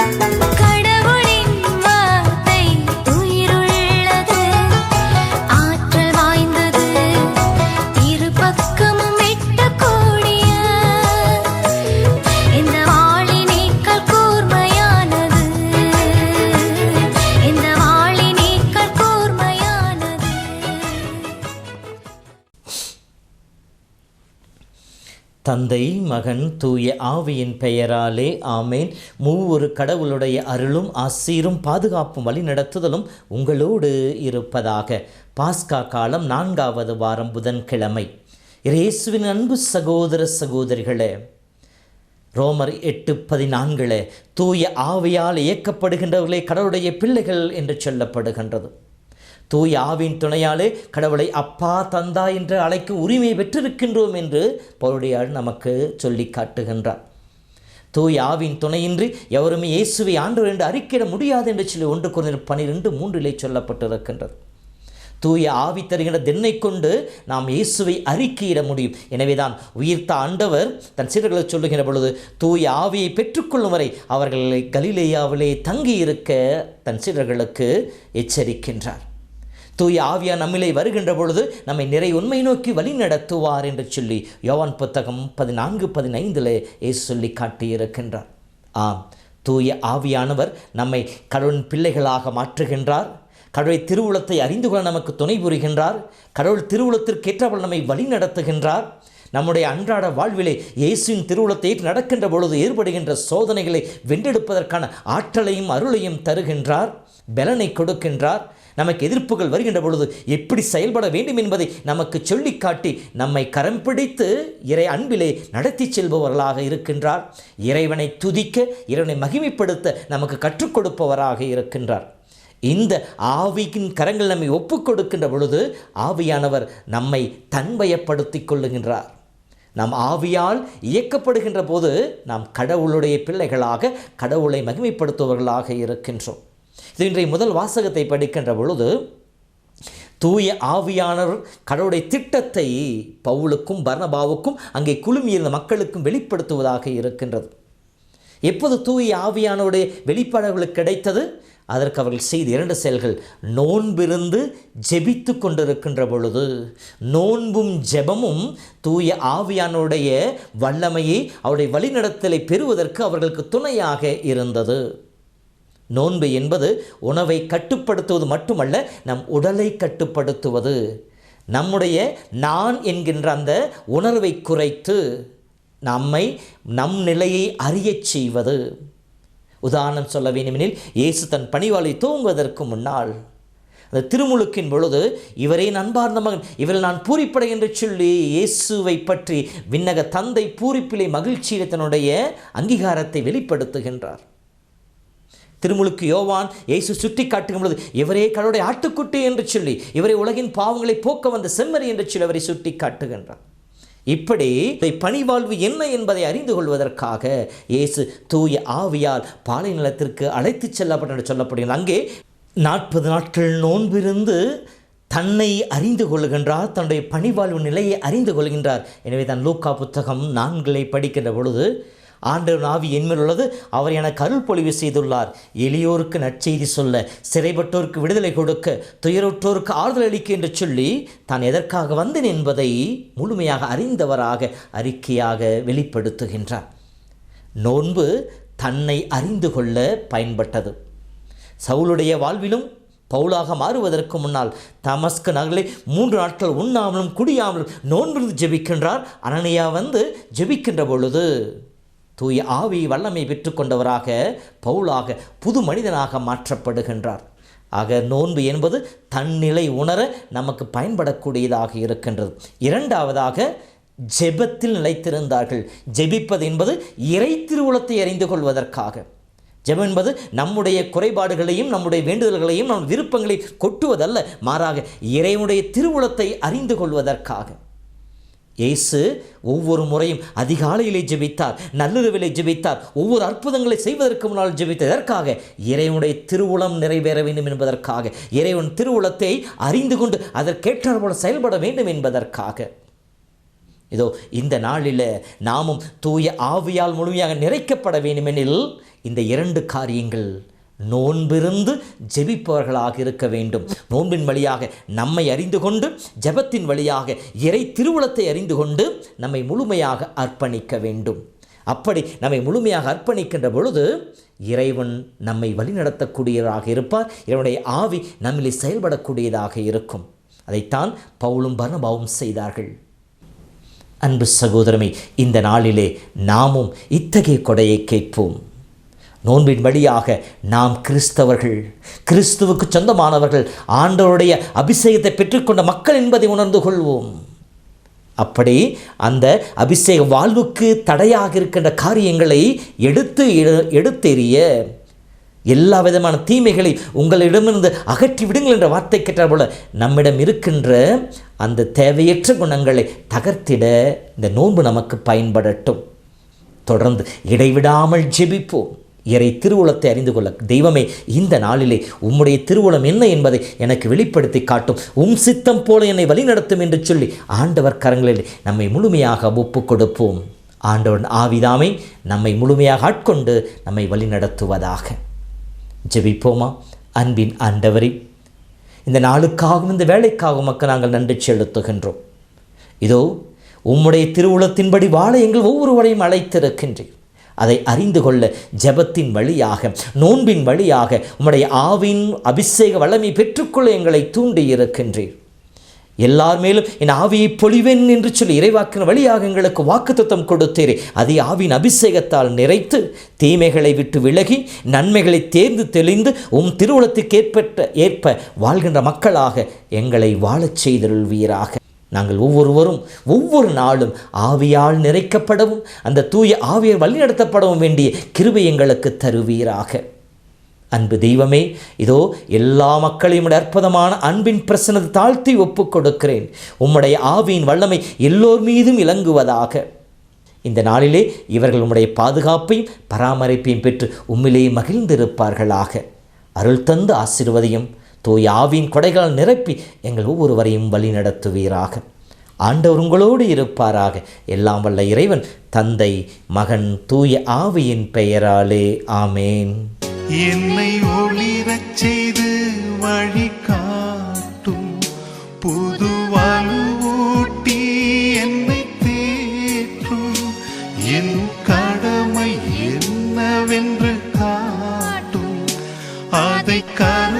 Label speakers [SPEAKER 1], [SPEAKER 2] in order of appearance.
[SPEAKER 1] கடவுளின்
[SPEAKER 2] தந்தை மகன் தூய ஆவியின் பெயராலே ஆமேன். மூவொரு கடவுளுடைய அருளும் ஆசீரும் பாதுகாப்பும் வழிநடத்துதலும் உங்களோடு இருப்பதாக. பாஸ்கா காலம் நான்காவது வாரம் புதன்கிழமை. இயேசுவின் அன்பு சகோதர சகோதரிகளே ரோமர் எட்டு பதினான்கில் தூய ஆவியால் இயக்கப்படுகின்றவர்களே கடவுளுடைய பிள்ளைகள் என்று சொல்லப்படுகின்றது. தூய் ஆவின் துணையாலே கடவுளை அப்பா தந்தா என்று அழைக்கும் உரிமை பெற்றிருக்கின்றோம் என்று பவுடையாள் நமக்கு சொல்லி காட்டுகின்றார். தூய் ஆவின் துணையின்றி எவருமே இயேசுவை ஆண்டவர் என்று அறிக்கையிட முடியாது என்று சொல்லி ஒன்று குறைந்த பனிரெண்டு மூன்றிலே சொல்லப்பட்டிருக்கின்றது. தூய ஆவி தருகின்ற தென்னை கொண்டு நாம் இயேசுவை அறிக்கையிட முடியும். எனவேதான் உயிர்த்த ஆண்டவர் தன் சீடர்களை சொல்லுகின்ற பொழுது தூய ஆவியை பெற்றுக்கொள்ளும் வரை அவர்களை கலிலேயாவிலே தங்கியிருக்க தன் சீடர்களுக்கு எச்சரிக்கின்றார். தூய ஆவியா நம்மிலே வருகின்ற பொழுது நம்மை நிறை உண்மை நோக்கி வழி நடத்துவார் என்று சொல்லி யோவான் புத்தகம் பதினான்கு பதினைந்தில் இயேசு சொல்லி காட்டியிருக்கின்றார். ஆம் தூய ஆவியானவர் நம்மை கடவுளின் பிள்ளைகளாக மாற்றுகின்றார். கடவுளை திருவுளத்தை அறிந்து கொள்ள நமக்கு துணை புரிகின்றார். கடவுள் திருவுளத்திற்கேற்றவள் நம்மை வழி நடத்துகின்றார். நம்முடைய அன்றாட வாழ்விலே இயேசுவின் திருவுளத்தை நடக்கின்ற பொழுது ஏற்படுகின்ற சோதனைகளை வென்றெடுப்பதற்கான ஆற்றலையும் அருளையும் தருகின்றார். பலனை கொடுக்கின்றார். நமக்கு எதிர்ப்புகள் வருகின்ற பொழுது எப்படி செயல்பட வேண்டும் என்பதை நமக்கு சொல்லி காட்டி நம்மை கரம் பிடித்து இறை அன்பிலே நடத்தி செல்பவர்களாக இருக்கின்றார். இறைவனை துதிக்க இறைவனை மகிமைப்படுத்த நமக்கு கற்றுக் கொடுப்பவராக இருக்கின்றார். இந்த ஆவியின் கரங்கள் நம்மை ஒப்புக் கொடுக்கின்ற பொழுது ஆவியானவர் நம்மை தன்வயப்படுத்திக் கொள்ளுகின்றார். நாம் ஆவியால் இயக்கப்படுகின்ற போது நாம் கடவுளுடைய பிள்ளைகளாக கடவுளை மகிமைப்படுத்துபவர்களாக இருக்கின்றோம். இது இன்றைய முதல் வாசகத்தை படிக்கின்ற பொழுது தூய ஆவியானர் கடவுளுடைய திட்டத்தை பவுலுக்கும் பர்ணபாவுக்கும் அங்கே குழுமியிருந்த மக்களுக்கும் வெளிப்படுத்துவதாக இருக்கின்றது. எப்போது தூய ஆவியானோடைய வெளிப்பாடுகளுக்கு கிடைத்தது? அதற்கு அவர்கள் செய்த இரண்டு செயல்கள். நோன்பிருந்து ஜெபித்து கொண்டிருக்கின்ற பொழுது நோன்பும் ஜெபமும் தூய ஆவியானுடைய வல்லமையை அவருடைய வழிநடத்தலை பெறுவதற்கு அவர்களுக்கு துணையாக இருந்தது. நோன்பு என்பது உணவை கட்டுப்படுத்துவது மட்டுமல்ல நம் உடலை கட்டுப்படுத்துவது. நம்முடைய நான் என்கின்ற அந்த உணர்வை குறைத்து நம்மை நம் நிலையை அறியச் செய்வது. உதாரணம் சொல்ல வேண்டுமெனில் இயேசு தன் பணிவாளை தூங்குவதற்கு முன்னால் அந்த திருமுழுக்கின் பொழுது இவரே நண்பார்ந்த மகன் இவரில் நான் பூரிப்படை என்று சொல்லி இயேசுவை பற்றி விண்ணக தந்தை பூரிப்பிலே மகிழ்ச்சியிலே தன்னுடைய அங்கீகாரத்தை வெளிப்படுத்துகின்றார். திருமுழுக்கு யோவான் இயேசு சுட்டி காட்டுகும் பொழுது இவரே கடவுளுடைய ஆட்டுக்குட்டி என்று சொல்லி இவரை உலகின் பாவங்களை போக்க வந்த செம்மறி என்று சொல்லி அவரை சுட்டி காட்டுகின்றார் இப்படி பணிவாழ்வு என்ன என்பதை அறிந்து கொள்வதற்காக இயேசு தூய ஆவியால் பாலை நிலத்திற்கு அழைத்துச் செல்லப்பட்ட என்று சொல்லப்படுகிறது. அங்கே நாற்பது நாட்கள் நோன்பிருந்து தன்னை அறிந்து கொள்கின்றார் தன்னுடைய பணிவாழ்வு நிலையை அறிந்து கொள்கின்றார். எனவே தான் லூக்கா புத்தகம் நான்களை படிக்கின்ற பொழுது ஆண்டவர் ஆவி என்மேல் உள்ளது. அவர் எனக்கு அருள் பொழிவு செய்துள்ளார். எளியோருக்கு நற்செய்தி சொல்ல சிறைப்பட்டோருக்கு விடுதலை கொடுக்க துயருற்றோருக்கு ஆறுதல் அளிக்க என்று சொல்லி தான் எதற்காக வந்தேன் என்பதை முழுமையாக அறிந்தவராக அறிக்கையாக வெளிப்படுத்துகின்றார். நோன்பு தன்னை அறிந்து கொள்ள பயன்பட்டது. சவுளுடைய வாழ்விலும் பவுலாக மாறுவதற்கு முன்னால் தமஸ்கு நகலை மூன்று நாட்கள் உண்ணாமலும் குடியாமலும் நோன்பிருந்து ஜெபிக்கின்றார். அனனியா வந்து ஜெபிக்கின்ற பொழுது தூய ஆவி வல்லமை பெற்றுக்கொண்டவராக பவுலாக புது மனிதனாக மாற்றப்படுகின்றார். ஆக நோன்பு என்பது தன்னிலை உணர நமக்கு பயன்படக்கூடியதாக இருக்கின்றது. இரண்டாவதாக ஜெபத்தில் நிலைத்திருந்தார்கள். ஜெபிப்பது என்பது இறை திருவுளத்தை அறிந்து கொள்வதற்காக. ஜெபம் என்பது நம்முடைய குறைபாடுகளையும் நம்முடைய வேண்டுதல்களையும் நம் விருப்பங்களை கொட்டுவதல்ல மாறாக இறைவனுடைய திருவுளத்தை அறிந்து கொள்வதற்காக. இயேசு ஒவ்வொரு முறையும் அதிகாலையிலே ஜெபித்தார் நள்ளிரவிலே ஜெபித்தார் ஒவ்வொரு அற்புதங்களை செய்வதற்கு முன்னால் ஜெபித்தார் எதற்காக இறைவனுடைய திருவுளம் நிறைவேற வேண்டும் என்பதற்காக இறைவன் திருவுளத்தை அறிந்து கொண்டு அதற்கேற்றார் போல செயல்பட வேண்டும் என்பதற்காக. இதோ இந்த நாளில் நாமும் தூய ஆவியால் முழுமையாக நிறைக்கப்பட வேண்டுமெனில் இந்த இரண்டு காரியங்கள் நோன்பிருந்து ஜெபிப்பவர்களாக இருக்க வேண்டும். நோன்பின் வழியாக நம்மை அறிந்து கொண்டு ஜெபத்தின் வழியாக இறை திருவுளத்தை அறிந்து கொண்டு நம்மை முழுமையாக அர்ப்பணிக்க வேண்டும். அப்படி நம்மை முழுமையாக அர்ப்பணிக்கின்ற பொழுது இறைவன் நம்மை வழிநடத்தக்கூடியவராக இருப்பார். இறைவனுடைய ஆவி நம்மிலே செயல்படக்கூடியதாக இருக்கும். அதைத்தான் பவுலும் பர்ணபாவும் செய்தார்கள். அன்பு சகோதரமே இந்த நாளிலே நாமும் இத்தகைய கொடையை கேட்போம். நோன்பின் வழியாக நாம் கிறிஸ்தவர்கள் கிறிஸ்துவுக்கு சொந்தமானவர்கள் ஆண்டவருடைய அபிஷேகத்தை பெற்றுக்கொண்ட மக்கள் என்பதை உணர்ந்து கொள்வோம். அப்படி அந்த அபிஷேக வாழ்வுக்கு தடையாக இருக்கின்ற காரியங்களை எடுத்து எடுத்தெறிய எல்லா விதமான தீமைகளை உங்களிடமிருந்து அகற்றி விடுங்கள் என்ற வார்த்தை கேட்டால் போல நம்மிடம் இருக்கின்ற அந்த தேவையற்ற குணங்களை தகர்த்திட இந்த நோன்பு நமக்கு பயன்படட்டும். தொடர்ந்து இடைவிடாமல் ஜெபிப்போம். இறை திருவுளத்தை அறிந்து கொள்ள தெய்வமே இந்த நாளிலே உம்முடைய திருவுளம் என்ன என்பதை எனக்கு வெளிப்படுத்தி காட்டும். உம் சித்தம் போல என்னை வழிநடத்தும் என்று சொல்லி ஆண்டவர் கரங்களில் நம்மை முழுமையாக ஒப்புக் கொடுப்போம். ஆண்டவன் ஆவிதாமை நம்மை முழுமையாக ஆட்கொண்டு நம்மை வழிநடத்துவதாக. ஜெபிப்போமா? அன்பின் ஆண்டவரே இந்த நாளுக்காகவும் இந்த வேலைக்காகவும் மக்கள் நாங்கள் நன்றி செலுத்துகின்றோம். இதோ உம்முடைய திருவுளத்தின்படி வாழ எங்கள் ஒவ்வொருவரையும் அழைத்திருக்கின்றேன். அதை அறிந்து கொள்ள ஜெபத்தின் வழியாக நோன்பின் வழியாக உம்முடைய ஆவின் அபிஷேக வளமை பெற்றுக்கொள்ள எங்களை தூண்டி இருக்கின்றீர். எல்லார் மேலும் என் ஆவியை பொழிவேன் என்று சொல்லி இறைவாக்கின வழியாக எங்களுக்கு வாக்குத்தத்தம் கொடுத்தீரே. அதை ஆவின் அபிஷேகத்தால் நிறைத்து தீமைகளை விட்டு விலகி நன்மைகளை தேர்ந்து தெளிந்து உம் திருவுளத்துக்கு ஏற்பட்ட ஏற்ப வாழ்கின்ற மக்களாக எங்களை வாழச் செய்தருள்வீராக. நாங்கள் ஒவ்வொருவரும் ஒவ்வொரு நாளும் ஆவியால் நிறைக்கப்படவும் அந்த தூய ஆவியால் வழிநடத்தப்படவும் வேண்டிய கிருபை எங்களுக்கு தருவீராக. அன்பு தெய்வமே இதோ எல்லா மக்களையும் அற்புதமான அன்பின் பிரசனத்தை தாழ்த்தி ஒப்புக் கொடுக்கிறேன். உம்முடைய ஆவியின் வல்லமை எல்லோர் மீதும் இலங்குவதாக. இந்த நாளிலே இவர்கள் உம்முடைய பாதுகாப்பையும் பராமரிப்பையும் பெற்று உம்மிலே மகிழ்ந்திருப்பார்களாக. அருள் தந்து ஆசிர்வதையும். தூய் ஆவியின் கொடைகளால் நிரப்பி எங்கள் ஒவ்வொருவரையும் வழி நடத்துவீராக. ஆண்டவர் உங்களோடு இருப்பாராக. எல்லாம் வல்ல இறைவன் தந்தை மகன் தூய ஆவியின் பெயராலே. ஆமேன்.
[SPEAKER 3] என்னை ஒளிரச் செய்து வழி காட்டும் புது வலுவூட்டி என்னை தேற்றும். என் கடமை என்னவென்று காட்டும். அதை கரு